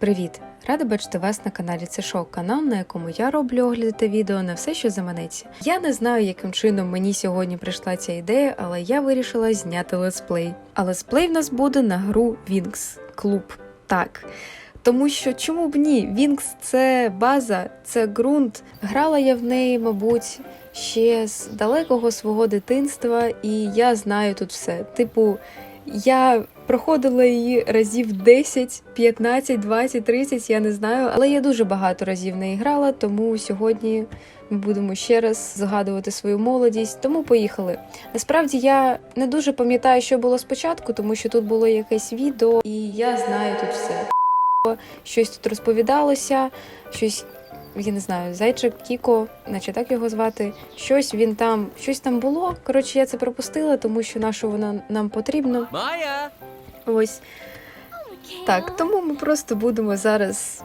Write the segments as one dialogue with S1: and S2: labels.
S1: Привіт! Рада бачити вас на каналі Це Шоу, канал, на якому я роблю огляди та відео на все, що заманеться. Я не знаю, яким чином мені сьогодні прийшла ця ідея, але я вирішила зняти летсплей. А летсплей в нас буде на гру Wings клуб. Так. Тому що чому б ні? Вінкс це база, це ґрунт. Грала я в неї, мабуть, ще з далекого свого дитинства, і я знаю тут все. Типу, я проходила її разів 10, 15, 20, 30, я не знаю, але я дуже багато разів в неї грала, тому сьогодні ми будемо ще раз згадувати свою молодість. Тому поїхали. Насправді я не дуже пам'ятаю, що було спочатку, тому що тут було якесь відео, і я знаю тут все. Щось тут розповідалося, щось. Я не знаю, зайчик Кіко, наче так його звати. Щось він там, щось там було. Коротше, я це пропустила, тому що на що воно нам потрібно.
S2: Майя!
S1: Ось так. Тому ми просто будемо зараз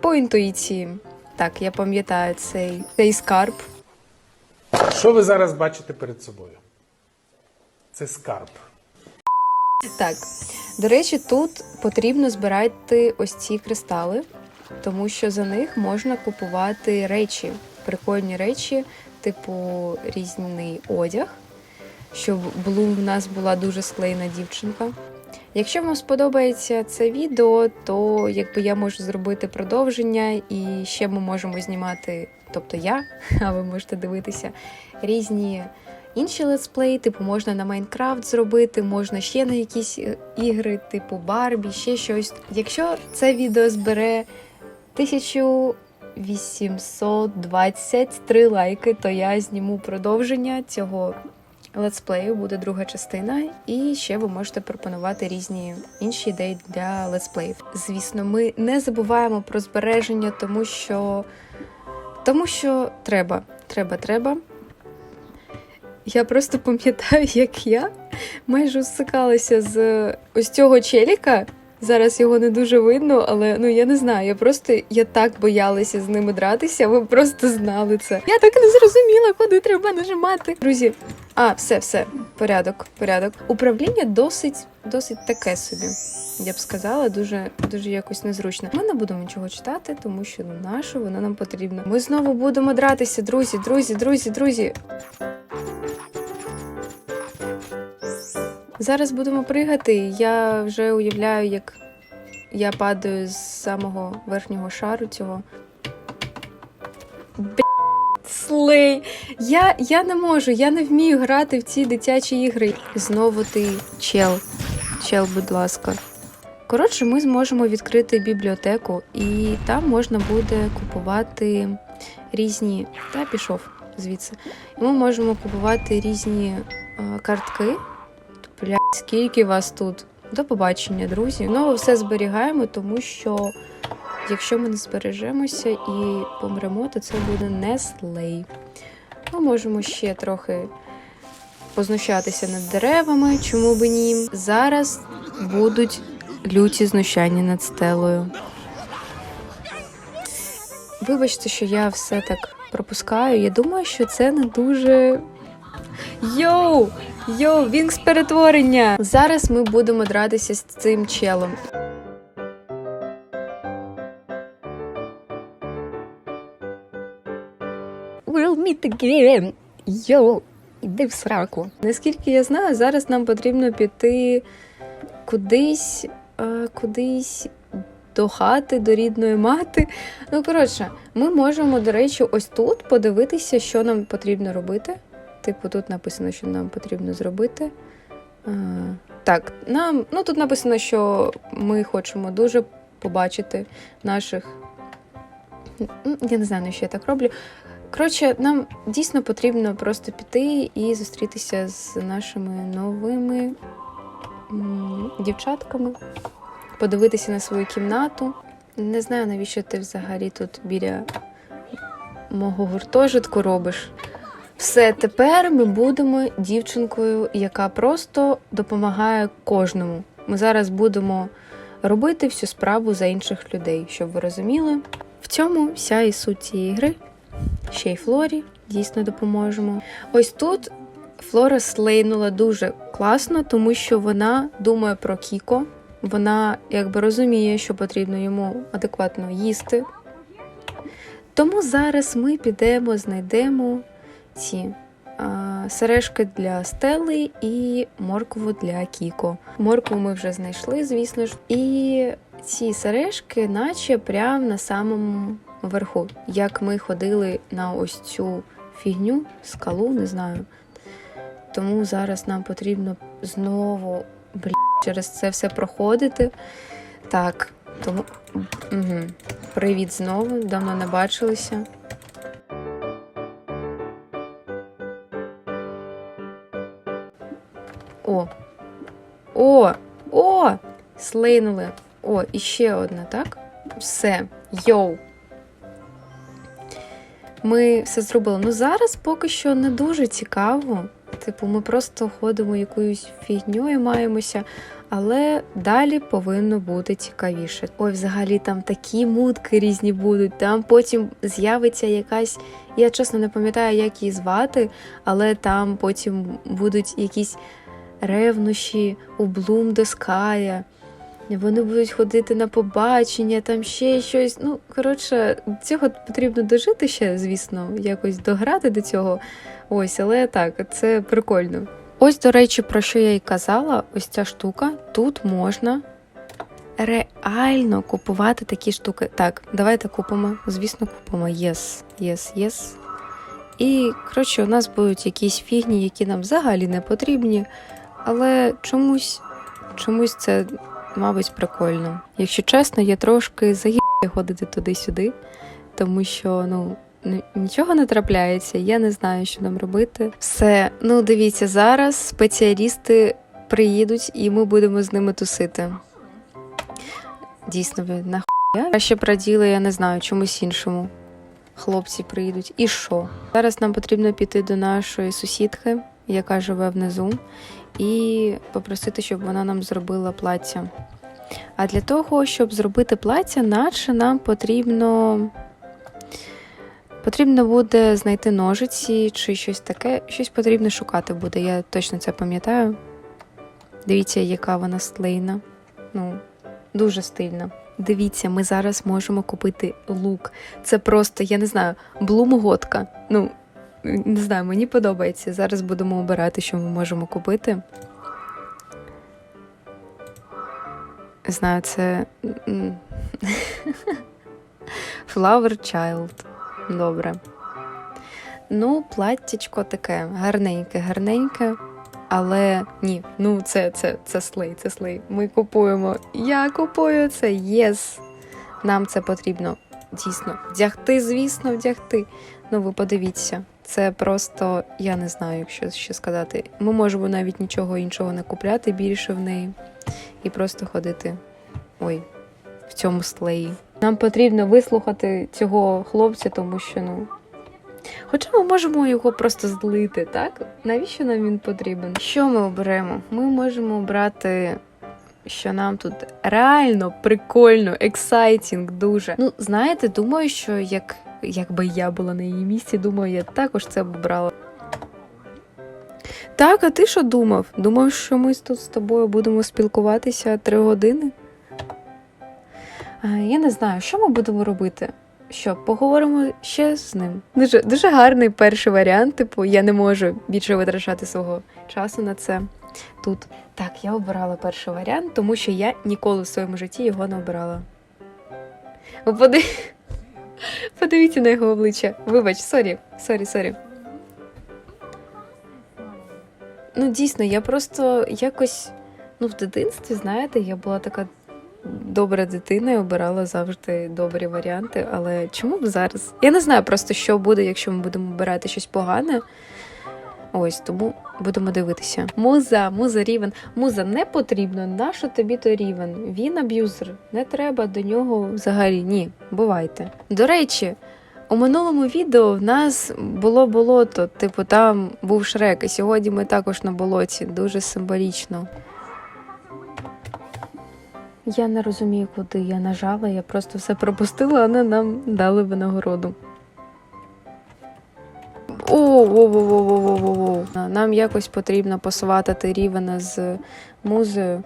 S1: по інтуїції. Так, я пам'ятаю цей, цей скарб.
S3: Що ви зараз бачите перед собою? Це скарб.
S1: Так, до речі, тут потрібно збирати ось ці кристали, тому що за них можна купувати речі, прикольні речі, типу різний одяг, щоб Блум в нас була дуже склеєна дівчинка. Якщо вам сподобається це відео, то якби я можу зробити продовження, і ще ми можемо знімати, тобто я, а ви можете дивитися різні інші летсплеї, типу можна на Майнкрафт зробити, можна ще на якісь е, ігри, типу Барбі, ще щось. Якщо це відео збере 1823 лайки, то я зніму продовження цього летсплею, буде друга частина, і ще ви можете пропонувати різні інші ідеї для летсплеїв. Звісно, ми не забуваємо про збереження, тому що тому що треба, треба, треба. Я просто пам'ятаю, як я майже усикалася з ось цього челіка. Зараз його не дуже видно, але ну я не знаю. Я просто я так боялася з ними дратися. Ви просто знали це. Я так не зрозуміла, куди треба нажимати. Друзі, а все, все, порядок, порядок. Управління досить, досить таке собі. Я б сказала, дуже дуже якось незручно. Ми не будемо нічого читати, тому що ну нащо воно нам потрібно. Ми знову будемо дратися, друзі, друзі, друзі, друзі. Зараз будемо пригати. Я вже уявляю, як я падаю з самого верхнього шару цього. Б... Я, я не можу, я не вмію грати в ці дитячі ігри. Знову ти чел. Чел, будь ласка. Коротше, ми зможемо відкрити бібліотеку, і там можна буде купувати різні. Та пішов звідси. І ми можемо купувати різні е, картки. Блядь, скільки вас тут? До побачення, друзі. Знову все зберігаємо, тому що якщо ми не збережемося і помремо, то це буде не слей. Ми можемо ще трохи познущатися над деревами, чому би ні. Зараз будуть люті знущання над стелою. Вибачте, що я все так пропускаю. Я думаю, що це не дуже. Йоу! Йоу, Вінкс перетворення! Зараз ми будемо дратися з цим челом.
S4: We'll meet. Йоу, іди в сраку.
S1: Наскільки я знаю, зараз нам потрібно піти кудись, е, кудись до хати, до рідної мати. Ну, коротше, ми можемо, до речі, ось тут подивитися, що нам потрібно робити. Типу, тут написано, що нам потрібно зробити. Е, так, нам, ну тут написано, що ми хочемо дуже побачити наших. Я не знаю, на що я так роблю. Коротше, нам дійсно потрібно просто піти і зустрітися з нашими новими дівчатками, подивитися на свою кімнату. Не знаю, навіщо ти взагалі тут біля мого гуртожитку робиш. Все, тепер ми будемо дівчинкою, яка просто допомагає кожному. Ми зараз будемо робити всю справу за інших людей, щоб ви розуміли. В цьому вся і суть цієї гри. Ще й Флорі дійсно допоможемо. Ось тут Флора слейнула дуже класно, тому що вона думає про Кіко. вона якби розуміє, що потрібно йому адекватно їсти. Тому зараз ми підемо, знайдемо ці а, сережки для стели і моркву для Кіко. Моркву ми вже знайшли, звісно ж. І ці сережки, наче прямо на самому верху. Як ми ходили на ось цю фігню, скалу, не знаю. Тому зараз нам потрібно знову блін, через це все проходити. Так, тому. Угу. Привіт знову, давно не бачилися. О! О! О! Слинули. О, і ще одна, так? Все. Йоу. Ми все зробили. Ну зараз поки що не дуже цікаво. Типу, ми просто ходимо якоюсь фігньою маємося, але далі повинно бути цікавіше. Ой, взагалі там такі мутки різні будуть. Там потім з'явиться якась. Я чесно не пам'ятаю, як її звати, але там потім будуть якісь ревнощі у Блум до Ская. Вони будуть ходити на побачення, там ще щось. Ну, коротше, цього потрібно дожити ще, звісно, якось дограти до цього. Ось, але так, це прикольно. Ось, до речі, про що я й казала, ось ця штука. Тут можна реально купувати такі штуки. Так, давайте купимо. Звісно, купимо. Єс, єс, єс. І, коротше, у нас будуть якісь фігні, які нам взагалі не потрібні, але чомусь, чомусь це, мабуть, прикольно. Якщо чесно, я трошки заїбаю ходити туди-сюди, тому що, ну. Нічого не трапляється, я не знаю, що нам робити. Все, ну дивіться, зараз спеціалісти приїдуть і ми будемо з ними тусити. Дійсно, ви нахуя? Краще праділи, я не знаю, чомусь іншому. Хлопці приїдуть. І що? Зараз нам потрібно піти до нашої сусідки, яка живе внизу, і попросити, щоб вона нам зробила плаття. А для того, щоб зробити плаття, наче нам потрібно. Потрібно буде знайти ножиці чи щось таке. Щось потрібно шукати буде, я точно це пам'ятаю. Дивіться, яка вона стильна. Ну, дуже стильна. Дивіться, ми зараз можемо купити лук. Це просто, я не знаю, блумготка. Ну, не знаю, мені подобається. Зараз будемо обирати, що ми можемо купити. Знаю, це. Flower Child. Добре. Ну, платтячко таке гарненьке, гарненьке. Але ні, ну це, це, це слей, це слей. Ми купуємо. Я купую це. Єс. Нам це потрібно дійсно вдягти, звісно, вдягти. Ну, ви подивіться, це просто, я не знаю, якщо ще сказати. Ми можемо навіть нічого іншого не купляти більше в неї і просто ходити. Ой, в цьому слеї. Нам потрібно вислухати цього хлопця, тому що ну. Хоча ми можемо його просто злити, так? Навіщо нам він потрібен? Що ми оберемо? Ми можемо обрати, що нам тут реально прикольно, ексайтінг дуже. Ну, знаєте, думаю, що як, якби я була на її місці, думаю, я також це б обрала. Так, а ти що думав? Думав, що ми тут з тобою будемо спілкуватися три години? Я не знаю, що ми будемо робити. Що, поговоримо ще з ним? Дуже, дуже гарний перший варіант. Типу, я не можу більше витрачати свого часу на це тут. Так, я обирала перший варіант, тому що я ніколи в своєму житті його не обирала. Подив... Подивіться на його обличчя. Вибач, сорі, сорі, сорі. Ну, дійсно, я просто якось. Ну, в дитинстві, знаєте, я була така добра дитина і обирала завжди добрі варіанти. Але чому б зараз? Я не знаю просто, що буде, якщо ми будемо обирати щось погане. Ось тому будемо дивитися. Муза, муза рівен. Муза не потрібно. Нащо тобі то рівен? Він аб'юзер. Не треба до нього взагалі. Ні, бувайте. До речі, у минулому відео в нас було болото, типу там був шрек, і сьогодні ми також на болоті. Дуже символічно. Я не розумію, куди я нажала, я просто все пропустила, але нам дали винагороду. О. Нам якось потрібно посватати рівена з музею.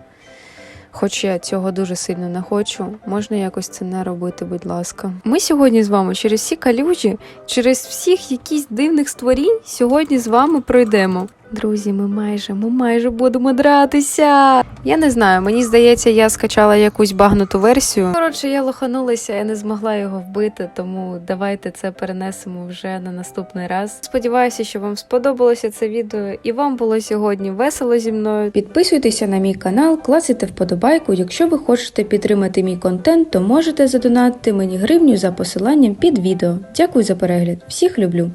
S1: Хоч я цього дуже сильно не хочу, можна якось це не робити, будь ласка. Ми сьогодні з вами через всі калюжі, через всіх якісь дивних створінь сьогодні з вами пройдемо. Друзі, ми майже, ми майже будемо дратися. Я не знаю, мені здається, я скачала якусь багнуту версію. Коротше, я лоханулася, я не змогла його вбити, тому давайте це перенесемо вже на наступний раз. Сподіваюся, що вам сподобалося це відео і вам було сьогодні весело зі мною. Підписуйтеся на мій канал, класите вподобайку. Якщо ви хочете підтримати мій контент, то можете задонатити мені гривню за посиланням під відео. Дякую за перегляд. Всіх люблю!